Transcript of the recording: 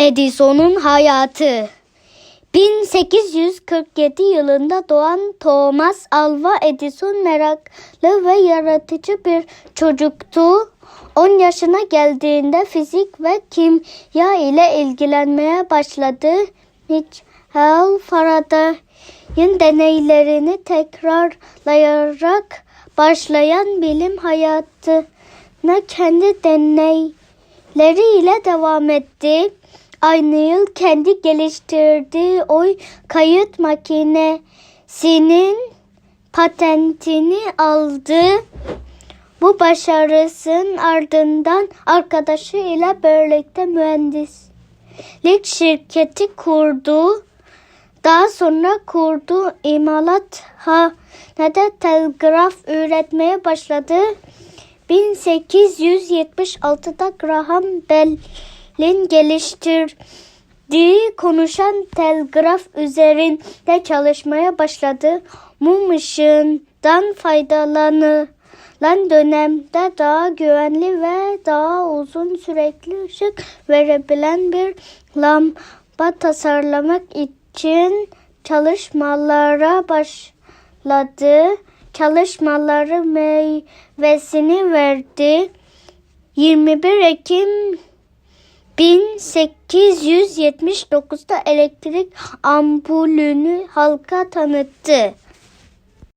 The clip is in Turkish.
Edison'un hayatı 1847 yılında doğan Thomas Alva Edison meraklı ve yaratıcı bir çocuktu. 10 yaşına geldiğinde fizik ve kimya ile ilgilenmeye başladı. Michael Faraday'ın deneylerini tekrarlayarak başlayan bilim hayatına kendi deneyleriyle devam etti. Aynı yıl kendi geliştirdiği oy kayıt makinesinin patentini aldı. Bu başarısının ardından arkadaşı ile birlikte mühendislik şirketi kurdu. Daha sonra kurduğu imalathanede telgraf üretmeye başladı. 1876'da Graham Bell'in geliştirdiği konuşan telgraf üzerinde çalışmaya başladı. Mum ışığından faydalanılan dönemde daha güvenli ve daha uzun sürekli ışık verebilen bir lamba tasarlamak için çalışmalara başladı. Çalışmaları meyvesini verdi. 21 Ekim 1879'da elektrik ampulünü halka tanıttı.